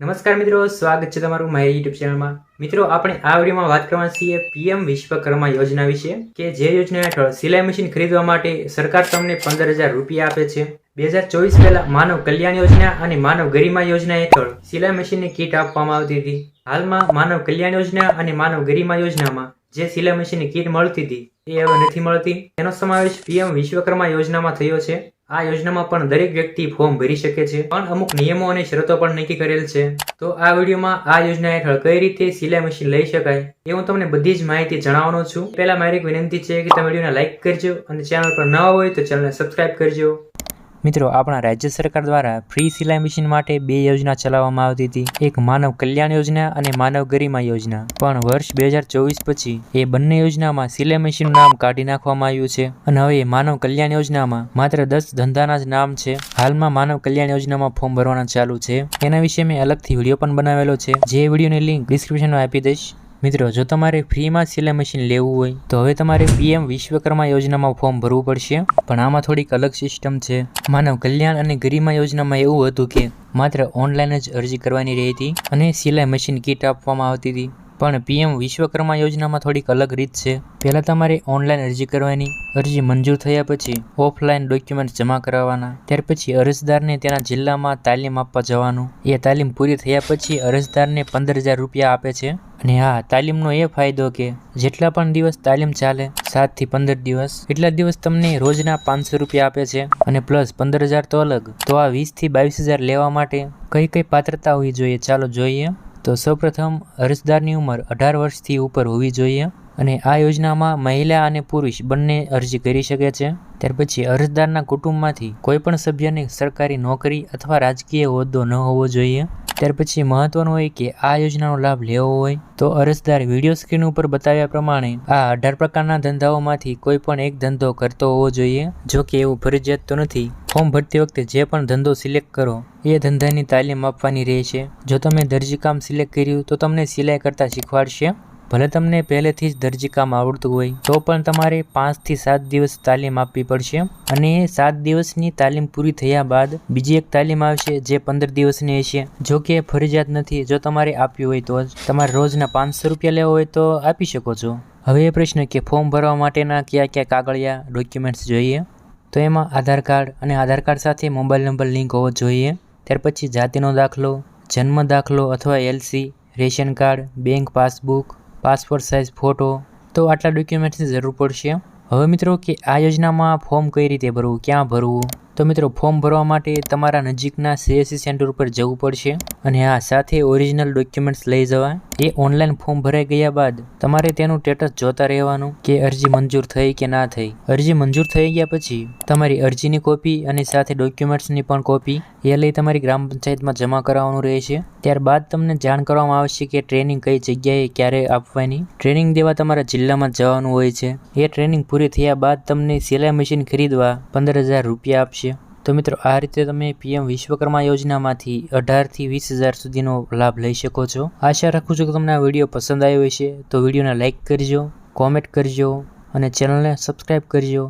નમસ્કાર મિત્રો, સ્વાગત છે તમારું મારી યુટ્યુબ ચેનલમાં મિત્રો, આપણે આ વિડીયોમાં વાત કરવાના છીએ પીએમ વિશ્વકર્મા યોજના વિશે, કે જે યોજના હેઠળ સિલાઈ મશીન ખરીદવા માટે સરકાર તમને પંદર હજાર રૂપિયા આપે છે. બે હજાર ચોવીસ પહેલા માનવ કલ્યાણ યોજના અને માનવ ગરિમા યોજના હેઠળ સિલાઈ મશીનની કીટ આપવામાં આવતી હતી. હાલમાં માનવ કલ્યાણ યોજના અને માનવ ગરિમા યોજનામાં જે સિલાઈ મશીનની કીટ મળતી હતી, એ હવે નથી મળતી. તેનો સમાવેશ પીએમ વિશ્વકર્મા યોજનામાં થયો છે. આ યોજનામાં પણ દરેક વ્યક્તિ ફોર્મ ભરી શકે છે, પણ અમુક નિયમો અને શરતો પણ નક્કી કરેલ છે. તો આ વિડીયોમાં આ યોજના હેઠળ કઈ રીતે સિલાઈ મશીન લઈ શકાય એ હું તમને બધી જ માહિતી જણાવવાનો છું. પહેલા મારી એક વિનંતી છે કે તમે વિડીયોને લાઇક કરજો અને ચેનલ પર નવા હોય તો ચેનલને સબસ્ક્રાઇબ કરજો. મિત્રો, આપણા રાજ્ય સરકાર દ્વારા ફ્રી સિલાઈ મશીન માટે બે યોજના ચલાવવામાં આવતી હતી. એક માનવ કલ્યાણ યોજના અને માનવ ગરિમા યોજના. પણ વર્ષ બે હજાર ચોવીસ પછી એ બંને યોજનામાં સિલાઈ મશીનનું નામ કાઢી નાખવામાં આવ્યું છે. અને હવે માનવ કલ્યાણ યોજનામાં માત્ર દસ ધંધાના જ નામ છે. હાલમાં માનવ કલ્યાણ યોજનામાં ફોર્મ ભરવાના ચાલુ છે. એના વિશે મેં અલગથી વીડિયો પણ બનાવેલો છે. જે વિડીયોની લિંક ડિસ્ક્રિપ્શનમાં આપી દઈશ. મિત્રો, જો તમારે ફ્રીમાં સિલાઈ મશીન લેવું હોય, તો હવે તમારે પીએમ વિશ્વકર્મા યોજનામાં ફોર્મ ભરવું પડશે. પણ આમાં થોડીક અલગ સિસ્ટમ છે. માનવ કલ્યાણ અને ગરિમા યોજનામાં એવું હતું કે, માત્ર ઓનલાઈન જ અરજી કરવાની રહી હતી અને સિલાઈ મશીન કીટ આપવામાં આવતી હતી. પણ પીએમ વિશ્વકર્મા યોજનામાં થોડીક અલગ રીત છે. પહેલાં તમારે ઓનલાઈન અરજી કરવાની, અરજી મંજૂર થયા પછી ઓફલાઈન ડોક્યુમેન્ટ જમા કરાવવાના, ત્યાર પછી અરજદારને તેના જિલ્લામાં તાલીમ આપવા જવાનું. એ તાલીમ પૂરી થયા પછી અરજદારને પંદર હજાર રૂપિયા આપે છે. અને હા, તાલીમનો એ ફાયદો કે જેટલા પણ દિવસ તાલીમ ચાલે સાતથી પંદર દિવસ, એટલા દિવસ તમને રોજના પાંચસો રૂપિયા આપે છે. અને પ્લસ પંદર હજાર તો અલગ. તો આ વીસથી બાવીસ હજાર લેવા માટે કઈ કઈ પાત્રતા હોવી જોઈએ? ચાલો જોઈએ. તો સૌપ્રથમ, અરજદારની ઉંમર અઢાર વર્ષથી ઉપર હોવી જોઈએ અને આ યોજનામાં મહિલા અને પુરુષ બંને અરજી કરી શકે છે. ત્યાર પછી અરજદારના કુટુંબમાંથી કોઈ પણ સભ્યને સરકારી નોકરી અથવા રાજકીય હોદ્દો ન હોવો જોઈએ. ત્યાર પછી મહત્વનું હોય કે આ યોજનાનો લાભ લેવો હોય, તો અરજદાર વીડિયો સ્ક્રીન ઉપર બતાવ્યા પ્રમાણે આ અઢાર પ્રકારના ધંધાઓમાંથી કોઈ પણ એક ધંધો કરતો હોવો જોઈએ, જો કે એવું ફરજિયાત તો નથી. ફોર્મ ભરતી વખતે જે પણ ધંધો સિલેક્ટ કરો, એ ધંધાની તાલીમ આપવાની રહેશે. જો તમે દરજીકામ સિલેક્ટ કર્યું, તો તમને સિલાઈ કરતાં શીખવાડશે. ભલે તમને પહેલેથી જ દરજીકામ આવડતું હોય, તો પણ તમારે પાંચથી સાત દિવસ તાલીમ આપવી પડશે અને સાત દિવસની તાલીમ પૂરી થયા બાદ બીજી એક તાલીમ આવશે જે પંદર દિવસની હશે. જો કે ફરજિયાત નથી, જો તમારે આપવી હોય તો જ. તમારે રોજના પાંચસો રૂપિયા લેવા હોય તો આપી શકો છો. હવે એ પ્રશ્ન કે ફોર્મ ભરવા માટેના કયા કયા કાગળિયા, ડોક્યુમેન્ટ્સ જોઈએ? તો એમાં આધાર કાર્ડ અને આધાર કાર્ડ સાથે મોબાઈલ નંબર લિંક હોવો જોઈએ. ત્યાર પછી જાતિનો દાખલો, જન્મ દાખલો અથવા LC, ration card, bank passbook passport size, photo, તો આટલા ડોક્યુમેન્ટ્સની જરૂર પડશે. હવે મિત્રો, કે આ યોજનામાં ફોર્મ કઈ રીતે ભરવું, ક્યાં ભરવું? તો મિત્રો, ફોર્મ ભરવા માટે તમારા નજીકના સીએસસી સેન્ટર ઉપર જવું પડશે અને આ સાથે ઓરિજિનલ ડોક્યુમેન્ટ્સ લઈ જવા એ ઓનલાઈન ફોર્મ ભરાઈ ગયા બાદ તમારે તેનું સ્ટેટસ જોતા રહેવાનું કે અરજી મંજૂર થઈ કે ના થઈ. અરજી મંજૂર થઈ ગયા પછી તમારી અરજીની કોપી અને સાથે ડોક્યુમેન્ટ્સની પણ કોપી એ લઈ તમારી ગ્રામ પંચાયતમાં જમા કરાવવાનું રહેશે. ત્યારબાદ તમને જાણ કરવામાં આવશે કે ટ્રેનિંગ કઈ જગ્યાએ ક્યારે આપવાની. ટ્રેનિંગ દેવા તમારા જિલ્લામાં જવાનું હોય છે. એ ટ્રેનિંગ પૂરી થયા બાદ તમને સિલાઈ મશીન ખરીદવા પંદર હજાર રૂપિયા આપશે. તો મિત્રો, આ રીતે તમે પીએમ વિશ્વકર્મા યોજનામાંથી અઢારથી વીસ હજાર સુધીનો લાભ લઈ શકો છો. આશા રાખું છું કે તમને આ વીડિયો પસંદ આવ્યો હશે. તો વિડીયોને લાઇક કરજો, કોમેન્ટ કરજો અને ચેનલને સબસ્ક્રાઈબ કરજો.